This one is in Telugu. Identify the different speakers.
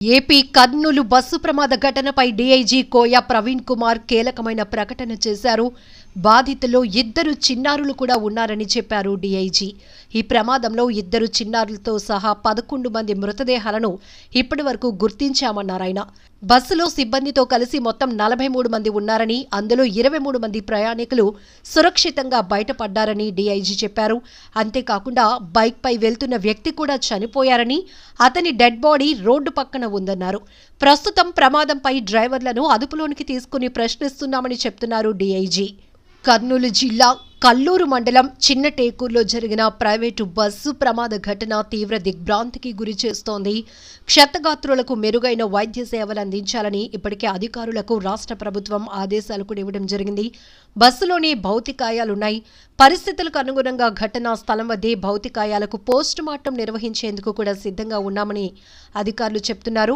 Speaker 1: ఏపీ కర్నూలు బస్సు ప్రమాద ఘటనపై డీఐజీ కోయా ప్రవీణ్ కుమార్ కీలకమైన ప్రకటన చేశారు. బాధితుల్లో ఇద్దరు చిన్నారులు కూడా ఉన్నారని చెప్పారు డీఐజీ. ఈ ప్రమాదంలో ఇద్దరు చిన్నారులతో సహా పదకొండు మంది మృతదేహాలను ఇప్పటి వరకు గుర్తించామన్నారు ఆయన. బస్సులో సిబ్బందితో కలిసి మొత్తం నలభై మూడు మంది ఉన్నారని అందులో ఇరవై మూడు మంది ప్రయాణికులు సురక్షితంగా బయటపడ్డారని డీఐజీ చెప్పారు. అంతేకాకుండా బైక్పై వెళ్తున్న వ్యక్తి కూడా చనిపోయారని అతని డెడ్ బాడీ రోడ్డు పక్కన ఉందన్నారు. ప్రస్తుతం ప్రమాదంపై డ్రైవర్లను అదుపులోనికి తీసుకుని ప్రశ్నిస్తున్నామని చెప్తున్నారు డీఐజీ. కర్నూలు జిల్లా కల్లూరు మండలం చిన్నటేకూరులో జరిగిన ప్రైవేటు బస్సు ప్రమాద ఘటన తీవ్ర దిగ్భ్రాంతికి గురి చేస్తోంది. క్షతగాత్రులకు మెరుగైన వైద్య సేవలు అందించాలని ఇప్పటికే అధికారులకు రాష్ట్ర ప్రభుత్వం ఆదేశాలు కూడా ఇవ్వడం జరిగింది. బస్సులోనే భౌతికాయాలున్నాయి. పరిస్థితులకు అనుగుణంగా ఘటనా స్థలం వద్దే భౌతికాయాలకు పోస్టుమార్టం నిర్వహించేందుకు కూడా సిద్ధంగా ఉన్నామని అధికారులు చెప్తున్నారు.